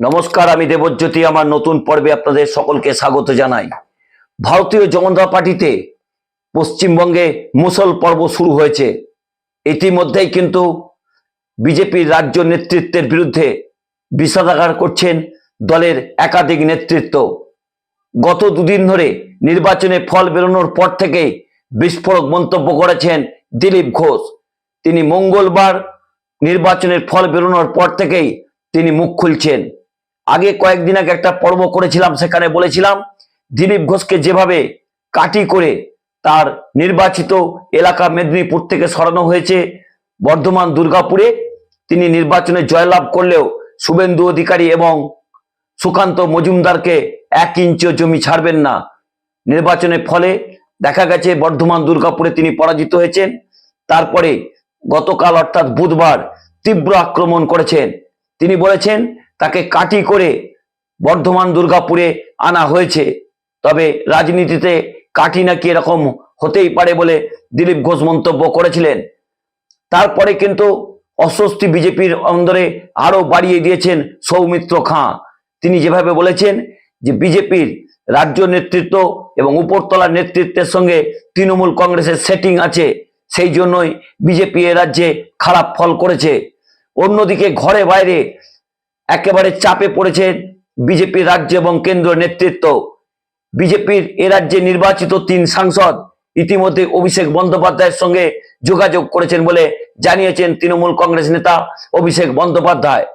নমস্কার, আমি দেবজ্যোতি, আমার নতুন পর্বে আপনাদের সকলকে স্বাগত জানাই। ভারতীয় জনতা পার্টিতে পশ্চিমবঙ্গে মুসল পর্ব শুরু হয়েছে। ইতিমধ্যেই কিন্তু বিজেপির রাজ্য নেতৃত্বের বিরুদ্ধে বিষাদাগার করছেন দলের একাধিক নেতৃত্ব। গত দুদিন ধরে নির্বাচনে ফল বেরোনোর পর থেকেই বিস্ফোরক মন্তব্য করেছেন দিলীপ ঘোষ। তিনি মঙ্গলবার নির্বাচনের ফল বেরোনোর পর থেকেই তিনি মুখ খুলছেন। আগে কয়েকদিন আগে একটা পর্ব করেছিলাম, সেখানে বলেছিলাম, দিলীপ ঘোষকে যেভাবে কাটি করে তার নির্বাচিত এলাকা মেদিনীপুর থেকে সরানো হয়েছে বর্ধমান দুর্গাপুরে, তিনি নির্বাচনে জয়লাভ করলেও শুভেন্দু অধিকারী এবং সুকান্ত মজুমদারকে এক ইঞ্চিও জমি ছাড়বেন না। নির্বাচনের ফলে দেখা গেছে বর্ধমান দুর্গাপুরে তিনি পরাজিত হয়েছেন। তারপরে গতকাল অর্থাৎ বুধবার তীব্র আক্রমণ করেছেন। তিনি বলেছেন তাকে কাটি করে বর্ধমান দুর্গাপুরে আনা হয়েছে। তবে রাজনীতিতে কাটি নাকি এরকম হতেই পারে বলে দিলীপ ঘোষ মন্তব্য করেছিলেন। তারপরে কিন্তু অস্বস্তি বিজেপির অন্দরে আরও বাড়িয়ে দিয়েছেন সৌমিত্র খাঁ। তিনি যেভাবে বলেছেন যে বিজেপির রাজ্য নেতৃত্ব এবং উপরতলার নেতৃত্বের সঙ্গে তৃণমূল কংগ্রেসের সেটিং আছে, সেই জন্যই বিজেপি এ রাজ্যে খারাপ ফল করেছে। অন্যদিকে ঘরে বাইরে একেবারে চাপে পড়েছে বিজেপির রাজ্য এবং কেন্দ্র নেতৃত্ব। বিজেপির এ রাজ্যে নির্বাচিত তিন সাংসদ ইতিমধ্যে অভিষেক বন্দ্যোপাধ্যায়ের সঙ্গে যোগাযোগ করেছেন বলে জানিয়েছেন তৃণমূল কংগ্রেস নেতা অভিষেক বন্দ্যোপাধ্যায়।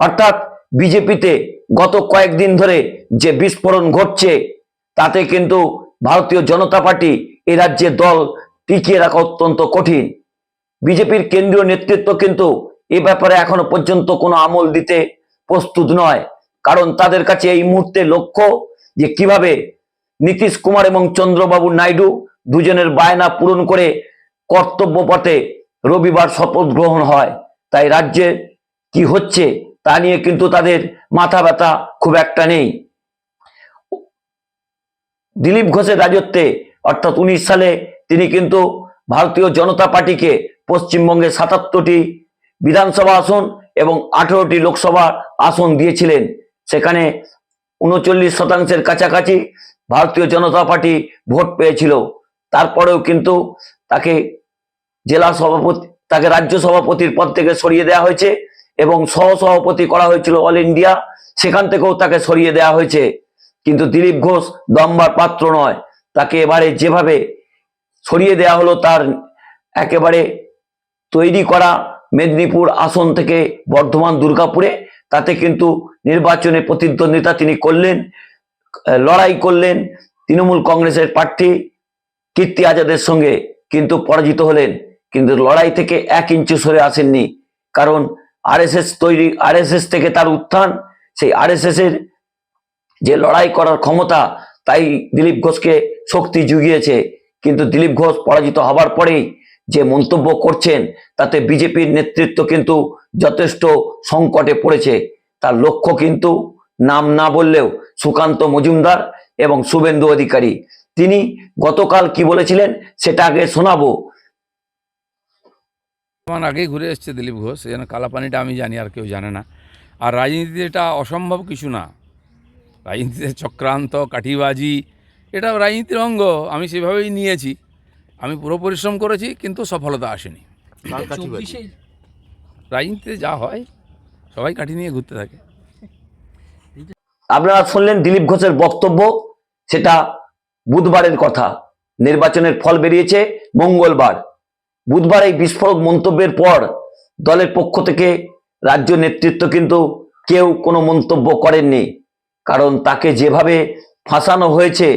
অর্থাৎ বিজেপিতে গত কয়েকদিন ধরে যে বিস্ফোরণ ঘটছে, তাতে কিন্তু ভারতীয় জনতা পার্টি এ রাজ্যে দল টিকিয়ে রাখা অত্যন্ত কঠিন। বিজেপির কেন্দ্রীয় নেতৃত্ব কিন্তু এ ব্যাপারে এখনও পর্যন্ত কোনো আমল দিতে প্রস্তুত নয়। কারণ তাদের কাছে এই মুহূর্তে লক্ষ্য যে কীভাবে নীতিশ কুমার এবং চন্দ্রবাবু নাইডু দুজনের বায়না পূরণ করে কর্তব্য পথে রবিবার শপথ গ্রহণ হয়। তাই রাজ্যে কি হচ্ছে তা নিয়ে কিন্তু তাদের মাথা ব্যথা খুব একটা নেই। দিলীপ ঘোষের রাজত্বে, অর্থাৎ উনিশ সালে তিনি কিন্তু ভারতীয় জনতা পার্টিকে পশ্চিমবঙ্গে সাতাত্তরটি বিধানসভা আসন এবং আঠেরোটি লোকসভা আসন দিয়েছিলেন। সেখানে উনচল্লিশ শতাংশের কাছাকাছি ভারতীয় জনতা পার্টি ভোট পেয়েছিল। তারপরেও কিন্তু তাকে জেলা সভাপতি, তাকে রাজ্য সভাপতির পদ থেকে সরিয়ে দেওয়া হয়েছে এবং সহ সভাপতি করা হয়েছিল অল ইন্ডিয়া। সেখান থেকেও তাকে সরিয়ে দেওয়া হয়েছে। কিন্তু দিলীপ ঘোষ দম্বার পাত্র নয়। তাকে এবারে যেভাবে সরিয়ে দেওয়া হলো তার একেবারে তৈরি করা মেদিনীপুর আসন থেকে বর্ধমান দুর্গাপুরে। তাতে কিন্তু নির্বাচনে প্রতিদ্বন্দ্বিতা তিনি করলেন, লড়াই করলেন, তৃণমূল কংগ্রেসের প্রার্থী কীর্তি আজাদের সঙ্গে কিন্তু পরাজিত হলেন। কিন্তু লড়াই থেকে এক ইঞ্চি সরে আসেননি। কারণ আরএসএস তৈরি, আরএসএস থেকে তার উত্থান, সেই আরএসএস এর যে লড়াই করার ক্ষমতা, তাই দিলীপ ঘোষকে শক্তি জুগিয়েছে। কিন্তু দিলীপ ঘোষ পরাজিত হবার পরেই যে মন্তব্য করছেন, তাতে বিজেপির নেতৃত্ব কিন্তু যথেষ্ট সংকটে পড়েছে। তার লক্ষ্য কিন্তু নাম না বললেও সুকান্ত মজুমদার এবং শুভেন্দু অধিকারী। তিনি গতকাল কি বলেছিলেন সেটা আগে শোনাবো। আমার আগেই ঘুরে এসছে দিলীপ ঘোষ। যেন কালাপানিটা আমি জানি, আর কেউ জানে না। আর রাজনীতিতে এটা অসম্ভব কিছু না। রাজনীতিতে চক্রান্ত, কাঠিবাজি, এটা রাজনীতির অঙ্গ। আমি সেভাবেই নিয়েছি। আমি পুরো পরিশ্রম করেছি কিন্তু সফলতা আসেনি। রাজনীতিতে যা হয় সবাই কাঠি নিয়ে ঘুরতে থাকে। আপনারা শুনলেন দিলীপ ঘোষের বক্তব্য সেটা বুধবারের কথা। নির্বাচনের ফল বেরিয়েছে মঙ্গলবার। বুধবার এই বিস্ফোরক মন্তব্যের পর দলের পক্ষ থেকে রাজ্য নেতৃত্ব কিন্তু কেউ কোনো মন্তব্য করেননি। কারণ তাকে যেভাবে ফাঁসানো হয়েছে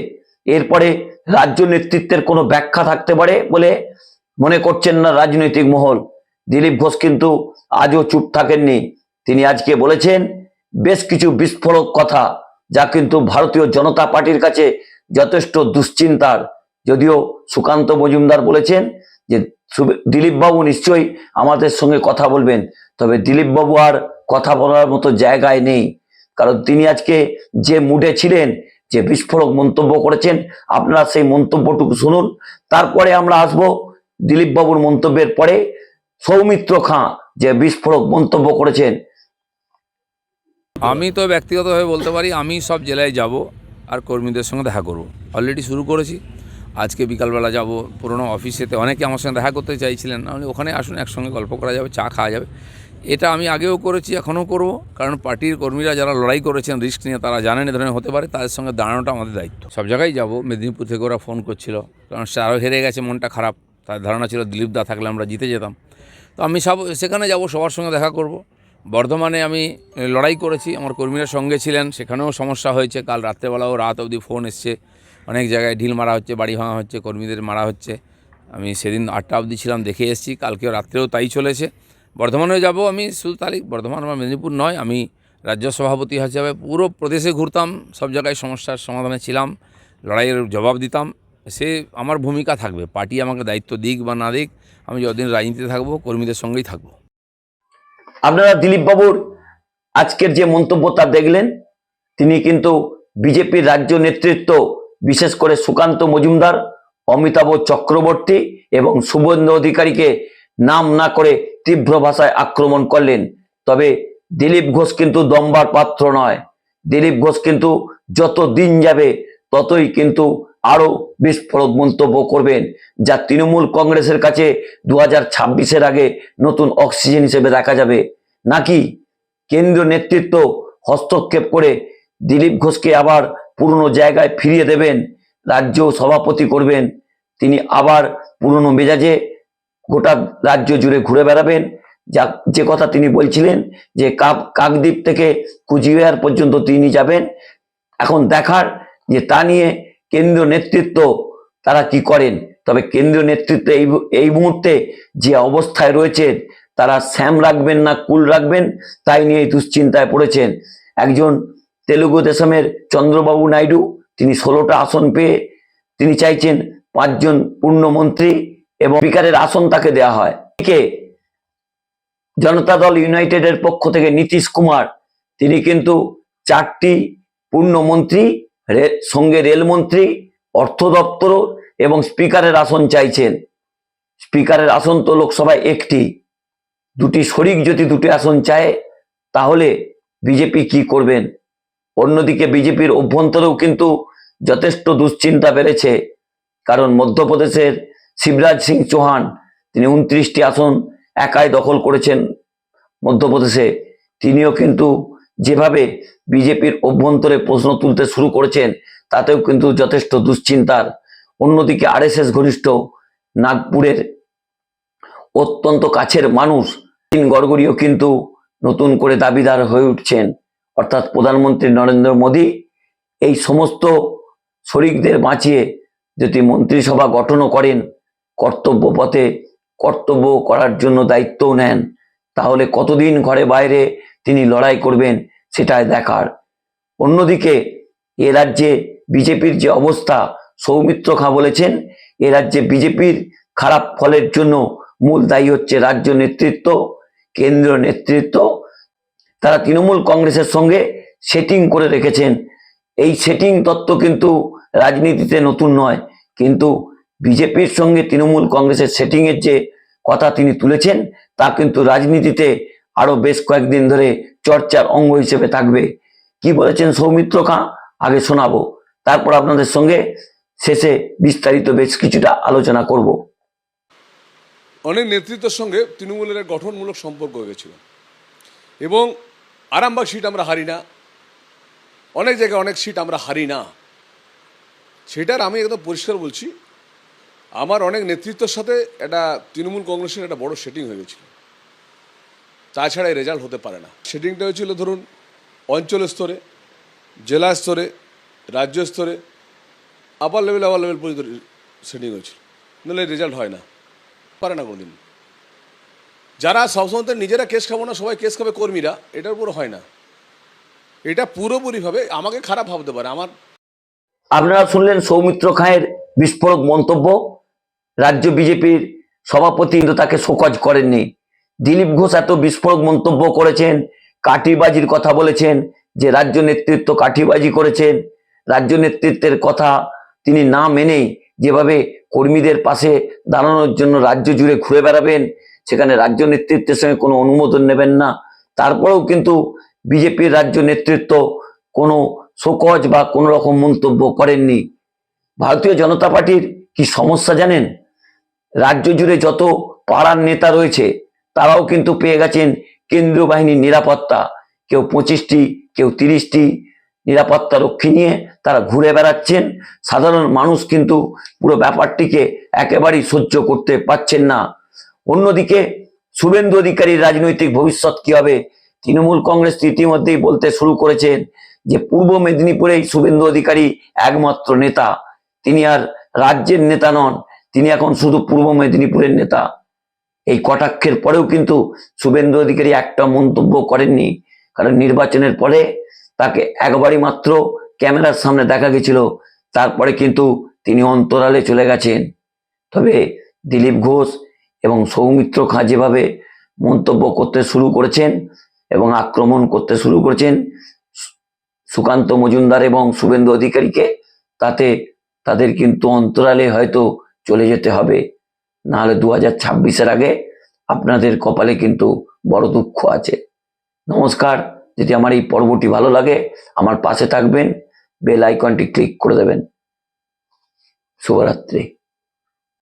এরপরে রাজ্য নেতৃত্বের কোনো ব্যাখ্যা থাকতে পারে বলে মনে করছেন না রাজনৈতিক মহল। দিলীপ ঘোষ কিন্তু আজও চুপ থাকেননি। তিনি আজকে বলেছেন, বেশ কিছু বিস্ফোরক কথা, যা কিন্তু ভারতীয় জনতা পার্টির কাছে যথেষ্ট দুশ্চিন্তার। যদিও সুকান্ত মজুমদার বলেছেন যে দিলীপ বাবু নিশ্চয়ই আমাদের সঙ্গে কথা বলবেন। তবে দিলীপ বাবু আর কথা বলার মতো জায়গায় নেই। কারণ তিনি আজকে যে মুডে ছিলেন যে বিস্ফোরক মন্তব্য করেছেন, আপনারা সেই মন্তব্যটুকু শুনুন। তারপরে আমরা আসব দিলীপ বাবুর মন্তব্যের পরে। সৌমিত্র খাঁ যে বিস্ফোরক মন্তব্য করেছেন। আমি তো ব্যক্তিগতভাবে বলতে পারি, আমি সব জেলায় যাব আর কর্মীদের সঙ্গে দেখা করব। অলরেডি শুরু করেছি। আজকে বিকালবেলা যাব, পুরনো অফিসেতে অনেকে আমার সঙ্গে দেখা করতে চাইছিলেন। ওখানে আসুন, একসঙ্গে গল্প করা যাবে, চা খাওয়া যাবে। এটা আমি আগেও করেছি, এখনও করব। কারণ পার্টির কর্মীরা যারা লড়াই করেছেন, রিস্ক নিয়ে তারা জানেন, এ ধরনের হতে পারে, তাদের সঙ্গে দাঁড়ানোটা আমাদের দায়িত্ব। সব জায়গায় যাব, মেদিনীপুর থেকে ওরা ফোন করছিল। কারণ সে আরও হেরে গেছে, মনটা খারাপ। তার ধারণা ছিল দিলীপ দা থাকলে আমরা জিতে যেতাম। তো আমি সব, সেখানে যাব, সবার সঙ্গে দেখা করব। বর্ধমানে আমি লড়াই করেছি, আমার কর্মীরা সঙ্গে ছিলেন, সেখানেও সমস্যা হয়েছে। কাল রাত্রেবেলাও রাত অবধি ফোন এসছে। অনেক জায়গায় ঢিল মারা হচ্ছে, বাড়ি ভাঙা হচ্ছে, কর্মীদের মারা হচ্ছে। আমি সেদিন আটটা অবধি ছিলাম, দেখে এসেছি, কালকেও রাত্রেও তাই চলেছে। বর্ধমানেও যাব আমি শুধু তাহলে বর্ধমান বা মেদিনীপুর নয়, আমি রাজ্য সভাপতি হিসাবে পুরো প্রদেশে ঘুরতাম, সব জায়গায় সমস্যার সমাধানে ছিলাম, লড়াইয়ের জবাব দিতাম, সে আমার ভূমিকা থাকবে, পার্টি আমাকে দায়িত্ব দিক বা না দিক, আমি যতদিন রাজনীতিতে থাকব, কর্মীদের সঙ্গেই থাকব। আপনারা দিলীপ বাবুর আজকের যে মন্তব্য তা দেখলেন, তিনি কিন্তু বিজেপির রাজ্য নেতৃত্ব, বিশেষ করে সুকান্ত মজুমদার, অমিতাভ চক্রবর্তী এবং শুভেন্দু অধিকারীকে নাম না করে তীব্র ভাষায় আক্রমণ করলেন। তবে দিলীপ ঘোষ কিন্তু দম্বার পাত্র নয়। দিলীপ ঘোষ কিন্তু যত দিন যাবে, ততই কিন্তু আরও বিস্ফোরক মন্তব্য করবেন, যা তৃণমূল কংগ্রেসের কাছে দু হাজার ছাব্বিশের আগে নতুন অক্সিজেন হিসেবে দেখা যাবে। নাকি কেন্দ্রীয় নেতৃত্ব হস্তক্ষেপ করে দিলীপ ঘোষকে আবার পুরনো জায়গায় ফিরিয়ে দেবেন? রাজ্য সভাপতি করবেন, তিনি আবার পুরনো মেজাজে গোটা রাজ্য জুড়ে ঘুরে বেড়াবেন। যা, যে কথা তিনি বলছিলেন যে কাক, কাকদ্বীপ থেকে কুচবিহার পর্যন্ত তিনি যাবেন। এখন দেখার যে তা নিয়ে কেন্দ্রীয় নেতৃত্ব তারা কি করেন? তবে কেন্দ্রীয় নেতৃত্ব এই এই মুহূর্তে যে অবস্থায় রয়েছেন, তারা শ্যাম রাখবেন না কুল রাখবেন, তাই নিয়ে দুশ্চিন্তায় পড়েছেন। একজন তেলুগু দেশমের চন্দ্রবাবু নাইডু, তিনি ষোলোটা আসন পেয়ে তিনি চাইছেন পাঁচজন পূর্ণমন্ত্রী এবং স্পিকারের আসন তাকে দেওয়া হয়। এদিকে জনতা দল ইউনাইটেডের পক্ষ থেকে নীতিশ কুমার, তিনি কিন্তু চারটি পূর্ণমন্ত্রী সঙ্গে রেলমন্ত্রী, অর্থ দপ্তর এবং স্পিকারের আসন চাইছেন। স্পিকারের আসন তো লোকসভায় একটি। দুটি শরিক যদি দুটি আসন চায়, তাহলে বিজেপি কি করবেন? অন্যদিকে বিজেপির অভ্যন্তরেও কিন্তু যথেষ্ট দুশ্চিন্তা বেড়েছে, কারণ মধ্যপ্রদেশের শিবরাজ সিং চৌহান, তিনি উনত্রিশটি আসন একাই দখল করেছেন মধ্যপ্রদেশে। তিনিও কিন্তু যেভাবে বিজেপির অভ্যন্তরে প্রশ্ন তুলতে শুরু করেছেন, তাতেও কিন্তু যথেষ্ট দুশ্চিন্তার। অন্যদিকে আরএসএস ঘনিষ্ঠ নাগপুরের অত্যন্ত কাছের মানুষ, নীতিন গড়গড়িও কিন্তু নতুন করে দাবিদার হয়ে উঠছেন। অর্থাৎ প্রধানমন্ত্রী নরেন্দ্র মোদী এই সমস্ত শরিকদের বাঁচিয়ে যদি মন্ত্রিসভা গঠনও করেন কর্তব্য পথে কর্তব্য করার জন্য দায়িত্বও নেন। তাহলে কতদিন ঘরে বাইরে তিনি লড়াই করবেন সেটাই দেখার। অন্যদিকে এ রাজ্যে বিজেপির যে অবস্থা, সৌমিত্র খাঁ বলেছেন, এ রাজ্যে বিজেপির খারাপ ফলের জন্য মূল দায়ী হচ্ছে রাজ্য নেতৃত্ব, কেন্দ্রীয় নেতৃত্ব। তারা তৃণমূল কংগ্রেসের সঙ্গে সেটিং করে রেখেছেন। এই সেটিং তত্ত্ব কিন্তু রাজনীতিতে নতুন নয়, কিন্তু বিজেপির সঙ্গে তৃণমূল কংগ্রেসের সেটিংয়ের যে কথা তিনি তুলেছেন, তা কিন্তু রাজনীতিতে আরও বেশ কয়েকদিন ধরে চর্চার অঙ্গ হিসেবে থাকবে। কি বলেছেন সৌমিত্র খাঁ? আগে শোনাবো। তারপর আপনাদের সঙ্গে শেষে বিস্তারিত বেশ কিছুটা আলোচনা করব। অনেক নেতৃত্বের সঙ্গে তৃণমূলের গঠনমূলক সম্পর্ক হয়ে গেছিল এবং আরামবাগ সিট আমরা হারি না। অনেক জায়গায় অনেক সিট আমরা হারি না। সেটার আমি একদম পরিষ্কার বলছি। আমার অনেক নেতৃত্বের সাথে একটা তৃণমূল কংগ্রেসের একটা বড় সেটিং হয়ে গেছিল। তাছাড়া এই রেজাল্ট হতে পারে না। সেটিংটা হয়েছিল ধরুন, অঞ্চল স্তরে, জেলা স্তরে, রাজ্য স্তরে আপার লেভেল আপার লেভেল পর্যন্ত সেটিং হয়েছিল। নাহলে রেজাল্ট হয় না। পারে না কোনোদিন। যারা সবসময় তো নিজেরা কেস খাব না, সবাই কেস খাবে কর্মীরা, এটার উপর হয় না। এটা পুরোপুরিভাবে আমাকে খারাপ ভাবতে পারে। আমার আপনারা শুনলেন সৌমিত্র খাঁয়ের বিস্ফোরক মন্তব্য। রাজ্য বিজেপির সভাপতি কিন্তু তাকে শোকজ করেননি। দিলীপ ঘোষ এত বিস্ফোরক মন্তব্য করেছেন কাঠিবাজির কথা বলেছেন, যে রাজ্য নেতৃত্ব কাঠিবাজি করেছেন। রাজ্য নেতৃত্বের কথা তিনি না মেনেই যেভাবে কর্মীদের পাশে দাঁড়ানোর জন্য রাজ্য জুড়ে ঘুরে বেড়াবেন, সেখানে রাজ্য নেতৃত্বের সঙ্গে কোনো অনুমোদন নেবেন না। তারপরেও কিন্তু বিজেপির রাজ্য নেতৃত্ব কোনো শোকজ বা কোনো রকম মন্তব্য করেননি। ভারতীয় জনতা পার্টির কি সমস্যা জানেন? রাজ্য জুড়ে যত পাড়ার নেতা রয়েছে, তারাও কিন্তু পেয়ে গেছেন কেন্দ্রীয় বাহিনীর নিরাপত্তা। কেউ পঁচিশটি, কেউ তিরিশটি নিরাপত্তা রক্ষী নিয়ে তারা ঘুরে বেড়াচ্ছেন। সাধারণ মানুষ কিন্তু পুরো ব্যাপারটিকে একেবারেই সহ্য করতে পারছেন না। অন্যদিকে শুভেন্দু অধিকারীর রাজনৈতিক ভবিষ্যৎ কি হবে, তৃণমূল কংগ্রেস ইতিমধ্যেই বলতে শুরু করেছেন যে পূর্ব মেদিনীপুরেই শুভেন্দু অধিকারী একমাত্র নেতা। তিনি আর রাজ্যের নেতা নন তিনি এখন শুধু পূর্ব মেদিনীপুরের নেতা। এই কটাক্ষের পরেও কিন্তু শুভেন্দু অধিকারী একটা মন্তব্য করেননি, কারণ নির্বাচনের পরে তাকে একবারই মাত্র ক্যামেরার সামনে দেখা গেছিল, তারপরে কিন্তু তিনি অন্তরালে চলে গেছেন। তবে দিলীপ ঘোষ এবং সৌমিত্র খাঁ যেভাবে মন্তব্য করতে শুরু করেছেন এবং আক্রমণ করতে শুরু করেছেন, সুকান্ত মজুমদার এবং শুভেন্দু অধিকারীকে, তাতে তাদের কিন্তু অন্তরালে হয়তো চলে যেতে হবে। নাহলে দু হাজার ছাব্বিশের আগে আপনাদের কপালে কিন্তু বড় দুঃখ আছে। নমস্কার, যদি আমার এই পর্বটি ভালো লাগে, আমার পাশে থাকবেন, বেল আইকনটি ক্লিক করে দেবেন। শুভরাত্রি।